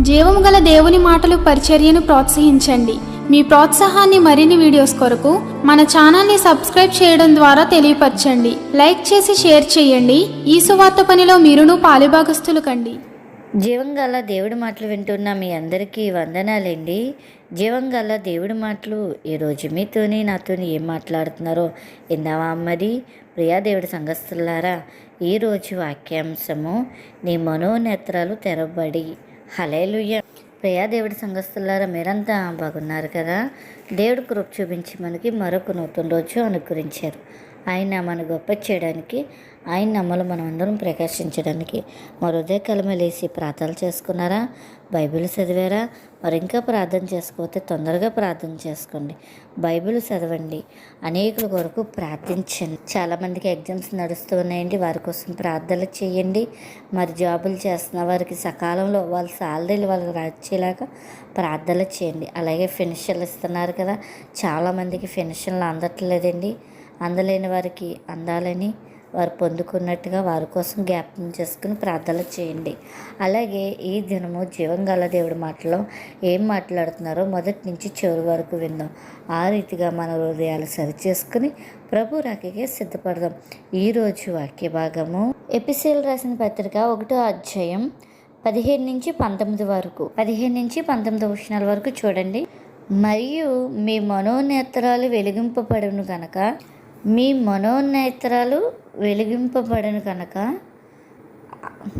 జీవము గల దేవుని మాటలు పరిచర్యను ప్రోత్సహించండి. మీ ప్రోత్సాహాన్ని మరిన్ని వీడియోస్ కొరకు మన ఛానల్ని సబ్స్క్రైబ్ చేయడం ద్వారా తెలియపరచండి. లైక్ చేసి షేర్ చేయండి. ఈ సువార్త పనిలో మీరును పాలుభాగస్తులు కండి. జీవంగల దేవుడి మాటలు వింటున్న మీ అందరికీ వందనాలండి. జీవంగల దేవుడి మాటలు ఈరోజు మీతోని నాతోని ఏం మాట్లాడుతున్నారో ఇందావా మరి ప్రియా దేవుడి సంఘస్థులారా ఈరోజు వాక్యాంశము నీ మనోనేత్రాలు తెరబడి హలేలుయ్య ప్రియా దేవుడి సంఘస్థులారా మీరంతా బాగున్నారు కదా? దేవుడు కృప చూపించి మనకి మరొక నూతన రోజు అనుగ్రహించారు. ఆయన మన గొప్ప చేయడానికి ఆయన నమ్మలు మనం అందరం ప్రకాశించడానికి మరోదే ఉదయ కలమలేసి ప్రార్థనలు చేసుకున్నారా? బైబిల్ చదివారా? మరి ఇంకా ప్రార్థన చేసుకోకపోతే తొందరగా ప్రార్థన చేసుకోండి. బైబిల్ చదవండి. అనేకుల కొరకు ప్రార్థించండి. చాలామందికి ఎగ్జామ్స్ నడుస్తూ ఉన్నాయండి. వారి కోసం ప్రార్థనలు చేయండి. మరి జాబులు చేస్తున్న వారికి సకాలంలో వాళ్ళ సాలరీలు వాళ్ళకి వచ్చేలాగా ప్రార్థనలు చేయండి. అలాగే ఫినిషన్లు ఇస్తున్నారు కదా. చాలామందికి ఫినిషన్లు అందట్లేదండి. అందలేని వారికి అందాలని వారు పొందుకున్నట్టుగా వారి కోసం జ్ఞాపకం చేసుకుని ప్రార్థనలు చేయండి. అలాగే ఈ దినము జీవంగల దేవుడి మాటలో ఏం మాట్లాడుతున్నారో మొదటి నుంచి చివరి వరకు విందాం. ఆ రీతిగా మన హృదయాలు సరిచేసుకుని ప్రభు రాకకే సిద్ధపడదాం. ఈరోజు వాక్య భాగము ఎపిసీల్ రాసిన పత్రిక ఒకటో అధ్యాయం పదిహేను నుంచి పంతొమ్మిది వరకు. పదిహేను నుంచి పంతొమ్మిది వచనాల వరకు చూడండి. మరియు మీ మనోనేత్రాలు వెలిగింపబడును కనుక మీ మనోనేత్రాలు వెలిగింపబడను కనుక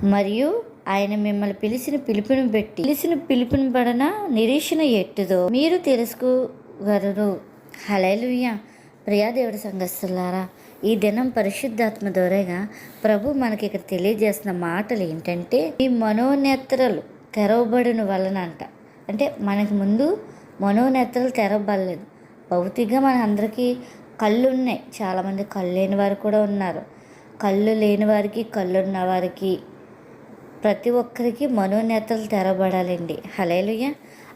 మరియు ఆయన మిమ్మల్ని పిలిచిన పిలుపుని పెట్టి పిలిచిన పిలుపుని పడిన నిరీక్షణ ఎట్టుదో మీరు తెలుసుకోగలరు. హలేలుయ్య ప్రియాదేవుడి సంఘస్థులారా ఈ దినం పరిశుద్ధాత్మ ద్వారాగా ప్రభు మనకి ఇక్కడ తెలియజేస్తున్న మాటలు ఏంటంటే ఈ మనోనేత్రలు తెరవబడిన వలన అంట అంటే మనకి ముందు మనోనేత్రలు తెరవబడలేదు. భౌతికంగా మన అందరికీ కళ్ళు ఉన్నాయి చాలామంది కళ్ళు లేని వారు కూడా ఉన్నారు. కళ్ళు లేని వారికి కళ్ళు ఉన్న వారికి ప్రతి ఒక్కరికి మనోనేత్రాలు తెరబడాలండి. హలేలుయ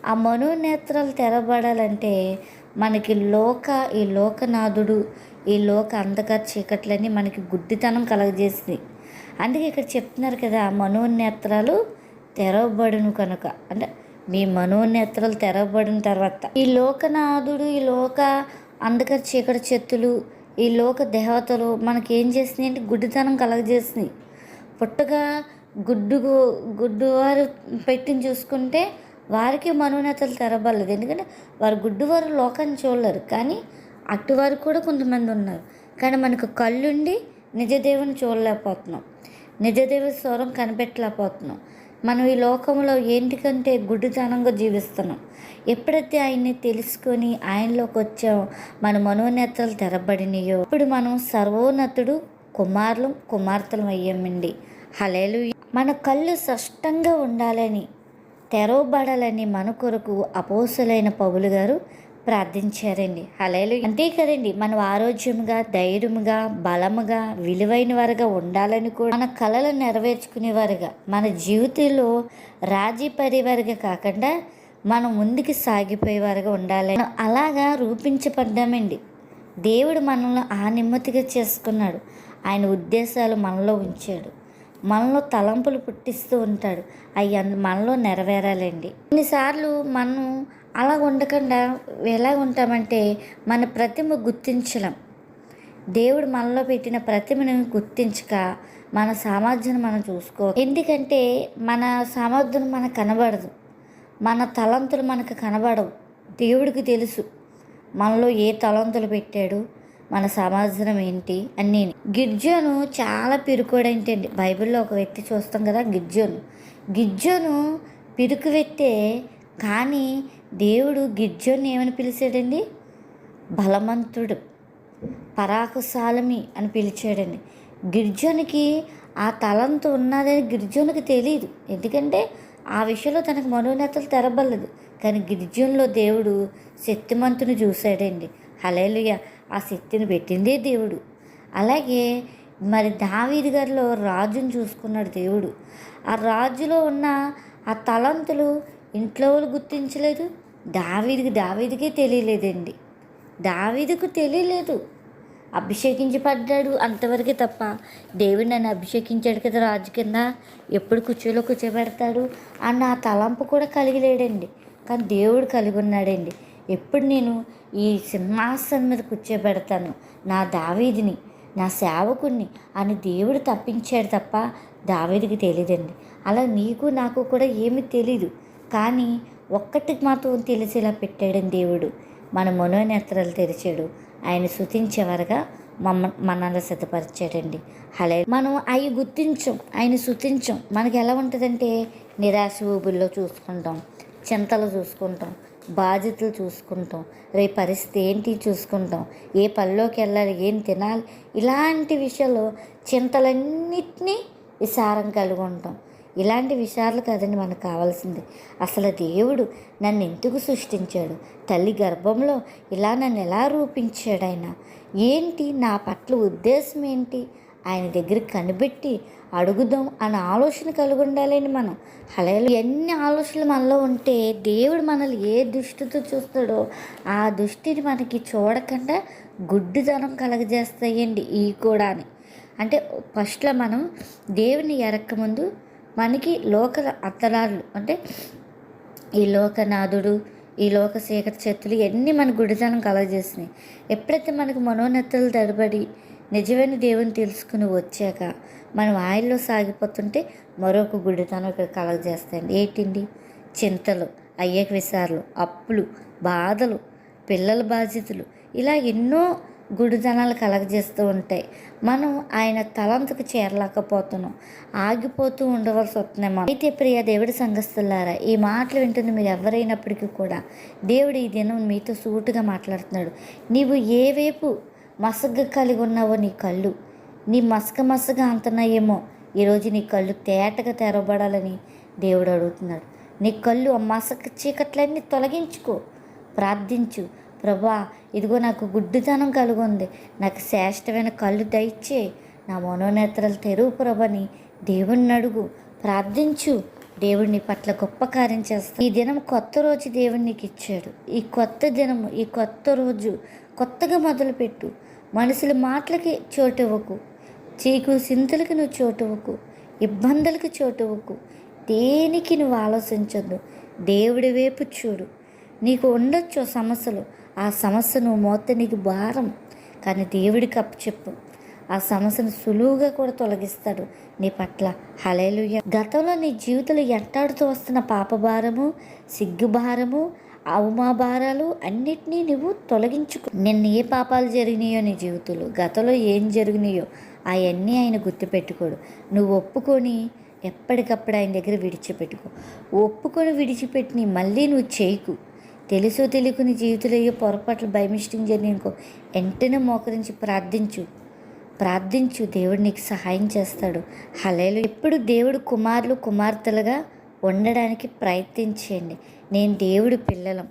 ఆ మనోనేత్రాలు తెరబడాలంటే మనకి లోక ఈ లోకనాథుడు ఈ లోక అంధకార చీకట్లన్నీ మనకి గుడ్డితనం కలగజేసింది అందుకే ఇక్కడ చెప్తున్నారు కదా మనోనేత్రాలు తెరవబడును కనుక. అంటే మీ మనోనేత్రాలు తెరవబడిన తర్వాత ఈ లోకనాథుడు ఈ లోక అంధకార చీకటి చెత్తులు ఈ లోక దేవతలు మనకి ఏం చేసినాయి అంటే గుడ్డితనం కలగజేసినాయి పుట్టగా గుడ్డు గుడ్డు వారు పెట్టిన చూసుకుంటే వారికి మనోనేతలు తెరబడలేదు. ఎందుకంటే వారు గుడ్డువారు లోకాన్ని చూడలేరు. కానీ అటువారు కూడా కొంతమంది ఉన్నారు. కానీ మనకు కళ్ళుండి నిజదేవుని చూడలేకపోతున్నాం. నిజదేవుని స్వరం కనిపెట్టలేకపోతున్నాం. మనం ఈ లోకంలో ఏంటికంటే గుడ్డితనంగా జీవిస్తున్నాం? ఎప్పుడైతే ఆయన్ని తెలుసుకొని ఆయనలోకి వచ్చాం మన మనోనేతలు తెరబడినాయో ఇప్పుడు మనం సర్వోన్నతుడు కుమారులు కుమార్తెలు అయ్యామండి. హలేలు మన కళ్ళు స్పష్టంగా ఉండాలని తెరవబడాలని మన కొరకు అపోసలైన పౌలు గారు ప్రార్థించారండి. హలేలు అంతే కదండి మనం ఆరోగ్యంగా ధైర్యంగా బలముగా విలువైన వారుగా ఉండాలని కూడా మన కళలు నెరవేర్చుకునేవారుగా మన జీవితంలో రాజీ పడేవారుగా కాకుండా మనం ముందుకు సాగిపోయేవారుగా ఉండాలని అలాగా రూపించబడ్డామండి. దేవుడు మనల్ని ఆ నెమ్మదిగా చేసుకున్నాడు. ఆయన ఉద్దేశాలు మనలో ఉంచాడు. మనలో తలంపులు పుట్టిస్తూ ఉంటాడు. అవి మనలో నెరవేరాలండి. కొన్నిసార్లు మనం అలా ఉండకుండా ఎలా ఉంటామంటే మన ప్రతిమ గుర్తించలేం. దేవుడు మనలో పెట్టిన ప్రతిమను గుర్తించక మన సామర్థ్యం మనం చూసుకో. ఎందుకంటే మన సామర్థ్యం మనకు కనబడదు. మన తలంతులు మనకు కనబడవు. దేవుడికి తెలుసు మనలో ఏ తలంతులు పెట్టాడు మన సమాజం ఏంటి అన్నీ. గిర్జోను చాలా పిరుకోడేంటండి బైబిల్లో ఒక వ్యక్తి చూస్తాం కదా గిర్జోను. గిర్జోను పిరుకు పెట్టే కానీ దేవుడు గిర్జోని ఏమని పిలిచాడండి? బలమంతుడు పరాకుశాలమి అని పిలిచాడండి. గిర్జోనికి ఆ తలంతు ఉన్నదని గిర్జోనికి తెలియదు ఎందుకంటే ఆ విషయంలో తనకు మనోనేతలు తెరబడలేదు. కానీ గిరిజంలో దేవుడు శక్తిమంతుని చూశాడండి. హలేలుయ ఆ శక్తిని పెట్టిందే దేవుడు. అలాగే మరి దావీది గారిలో రాజుని చూసుకున్నాడు దేవుడు. ఆ రాజులో ఉన్న ఆ తలంతులు ఇంట్లో వాళ్ళు గుర్తించలేదు. దావీదికి దావీదికే తెలియలేదండి. దావీదుకు తెలియలేదు. అభిషేకించబడ్డాడు అంతవరకే తప్ప దేవుడు నన్ను అభిషేకించాడు కదా రాజు కింద? ఎప్పుడు కుర్చీలో కూర్చోబెడతాడు? అన్న ఆ తలంపు కూడా కలిగి లేడండి. కానీ దేవుడు కలిగి ఉన్నాడండి. ఎప్పుడు నేను ఈ సింహాసనం మీద కూర్చోబెడతాను? నా దావీదిని నా సేవకుణ్ణి అని దేవుడు తప్పించాడు తప్ప దావీదికి తెలియదండి. అలా నీకు నాకు కూడా ఏమీ తెలీదు. కానీ ఒక్కటికి మాత్రం తెలిసేలా పెట్టాడని దేవుడు. మన మనోనేత్రాలు తెరిచాడు. ఆయన శుతించేవారుగా మమ్మ మనల్ని సిద్ధపరిచాడండి. అలా మనం అవి గుర్తించం ఆయన శుతించం. మనకి ఎలా ఉంటుందంటే నిరాశ ఊబుల్లో చూసుకుంటాం చింతలు చూసుకుంటాం బాధ్యతలు చూసుకుంటాం రేపు పరిస్థితి ఏంటి చూసుకుంటాం ఏ పనిలోకి వెళ్ళాలి ఏం తినాలి ఇలాంటి విషయాల్లో చింతలన్నిటినీ విసారం కలిగి ఉంటాం. ఇలాంటి విషయాలు కదండి మనకు కావాల్సింది. అసలు దేవుడు నన్ను ఎందుకు సృష్టించాడు? తల్లి గర్భంలో ఇలా నన్ను ఎలా రూపించాడు ఆయన ఏంటి నా పట్ల ఉద్దేశం ఏంటి? ఆయన దగ్గర కనిపెట్టి అడుగుదాం అనే ఆలోచన కలిగి ఉండాలండి మనం. హలేలు ఎన్ని ఆలోచనలు మనలో ఉంటే దేవుడు మనల్ని ఏ దృష్టితో చూస్తాడో ఆ దృష్టిని మనకి చూడకుండా గుడ్డితనం కలగజేస్తాయండి ఈ కూడా అని అంటే ఫస్ట్లో మనం దేవుని ఎరక్క ముందు మనకి లోక అత్తరాలు అంటే ఈ లోకనాథుడు ఈ లోక శేఖర చేతులు ఇవన్నీ మన గుడితనం కలగజేసినాయి. ఎప్పుడైతే మనకు మనోన్నతలు తడబడి నిజమైన దేవుని తెలుసుకుని వచ్చాక మనం ఆయనలో సాగిపోతుంటే మరొక గుడితనం ఇక్కడ కలగజేస్తాయండి. ఏంటండి? చింతలు అయ్యక విసారాలు అప్పులు బాధలు పిల్లల బాధ్యతలు ఇలా ఎన్నో గుడిదనాలు కలగజేస్తూ ఉంటాయి. మనం ఆయన తలంతకు చేరలేకపోతున్నాం. ఆగిపోతూ ఉండవలసి వస్తున్నాం అయితే ప్రియ దేవుడి సంఘస్థులారా ఈ మాటలు వింటుంది మీరు ఎవరైనప్పటికీ కూడా దేవుడు ఈ దినం మీతో సూటుగా మాట్లాడుతున్నాడు. నీవు ఏ వైపు మసగ్గా కలిగి ఉన్నావో నీ కళ్ళు నీ మసక మసగా అంతనాయేమో ఈరోజు నీ కళ్ళు తేటగా తెరవబడాలని దేవుడు అడుగుతున్నాడు. నీ కళ్ళు ఆ మసక చీకట్లన్నీ తొలగించుకో ప్రార్థించు. ప్రభా ఇదిగో నాకు గుడ్డితనం కలిగి ఉంది నాకు శ్రేష్టమైన కళ్ళు దయచే నా మనోనేత్రాలు తెరువు ప్రభని దేవుణ్ణి అడుగు ప్రార్థించు. దేవుణ్ణి పట్ల గొప్ప కార్యం చేస్తా. ఈ దినం కొత్త రోజు దేవుడు నీకు ఇచ్చాడు. ఈ కొత్త దినము ఈ కొత్త రోజు కొత్తగా మొదలుపెట్టు. మనుషుల మాటలకి చోటువ్వకు చీకు సింతలకి నువ్వు చోటువ్వకు ఇబ్బందులకి చోటువ్వకు దేనికి నువ్వు ఆలోచించద్దు. దేవుడి వైపు చూడు. నీకు ఉండొచ్చు సమస్యలు. ఆ సమస్య నువ్వు మోస్తే నీకు భారం. కానీ దేవుడికి అప్పచెప్పు ఆ సమస్యను సులువుగా కూడా తొలగిస్తాడు నీ పట్ల. హలేలుయ గతంలో నీ జీవితంలో ఎంటాడుతూ వస్తున్న పాప భారము సిగ్గు భారము అవమా భారాలు అన్నిటినీ నువ్వు తొలగించుకో. నిన్న ఏ పాపాలు జరిగినాయో నీ జీవితంలో గతంలో ఏం జరిగినాయో అవన్నీ ఆయన గుర్తుపెట్టుకోడు. నువ్వు ఒప్పుకొని ఎప్పటికప్పుడు ఆయన దగ్గర విడిచిపెట్టుకో. ఒప్పుకొని విడిచిపెట్టి మళ్ళీ నువ్వు చేయకు. తెలుసో తెలియకు జీవితంలో అయ్యే పొరపాట్లు భయమిష్టం జరిగినకో వెంటనే మోకరించి ప్రార్థించు. ప్రార్థించు దేవుడు నీకు సహాయం చేస్తాడు. హలేలు ఎప్పుడు దేవుడు కుమారులు కుమార్తెలుగా ఉండడానికి ప్రయత్నించండి నేను దేవుడు పిల్లలం.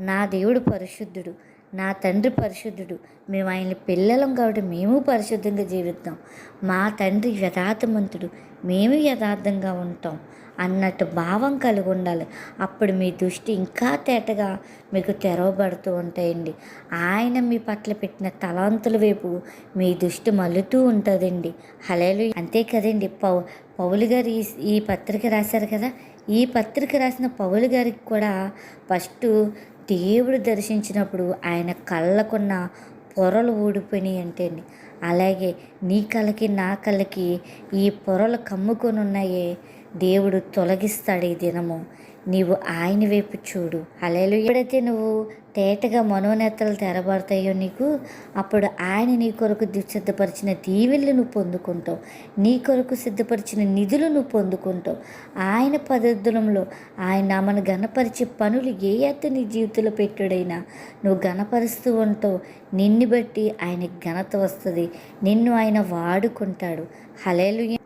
నా దేవుడు పరిశుద్ధుడు. నా తండ్రి పరిశుద్ధుడు. మేము ఆయన పిల్లలం కాబట్టి మేము పరిశుద్ధంగా జీవిద్దాం మా తండ్రి యథార్థమంతుడు మేము యథార్థంగా ఉంటాం. అన్నట్టు భావం కలిగి ఉండాలి. అప్పుడు మీ దృష్టి ఇంకా తేటగా మీకు తెరవబడుతూ ఉంటాయండి. ఆయన మీ పట్ల పెట్టిన తలాంతుల వైపు మీ దృష్టి మల్లుతూ ఉంటుందండి. హలేలు అంతే కదండి. పౌ పౌలు గారు ఈ ఈ పత్రిక రాశారు కదా? ఈ పత్రిక రాసిన పౌలు గారికి కూడా ఫస్ట్ దేవుడు దర్శించినప్పుడు ఆయన కళ్ళకున్న పొరలు ఊడిపోయినాయి అంటే అలాగే నీ కళ్ళకి నా కళ్ళకి ఈ పొరలు కమ్ముకొని ఉన్నాయే దేవుడు తొలగిస్తాడు ఈ దినము. నీవు ఆయన వైపు చూడు. అలెలు ఎప్పుడైతే నువ్వు తేటగా మనోనేతలు తెరబడతాయో నీకు అప్పుడు ఆయన నీ కొరకు సిద్ధపరిచిన దీవెళ్ళు నువ్వు పొందుకుంటావు. నీ కొరకు సిద్ధపరిచిన నిధులు నువ్వు పొందుకుంటావు. ఆయన పద్ధతులంలో ఆయన మనం గణపరిచే పనులు ఏ ఎత్త నీ జీవితంలో పెట్టుడైనా నువ్వు గణపరుస్తూ ఉంటావు. నిన్ను బట్టి ఆయనకి ఘనత వస్తుంది. నిన్ను ఆయన వాడుకుంటాడు. హలేలు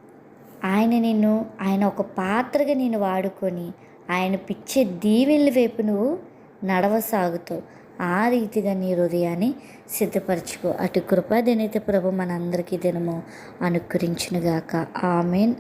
ఆయన నిన్ను ఆయన ఒక పాత్రగా నేను వాడుకొని ఆయన పిచ్చే దీవెళ్ళ వైపు నువ్వు నడవసాగుతావు. ఆ రీతిగా నీ హృదయాన్ని సిద్ధపరచుకో. అటు కృపా దినైతే ప్రభు మనందరికీ దినము అనుకరించునుగాక ఆమెన్.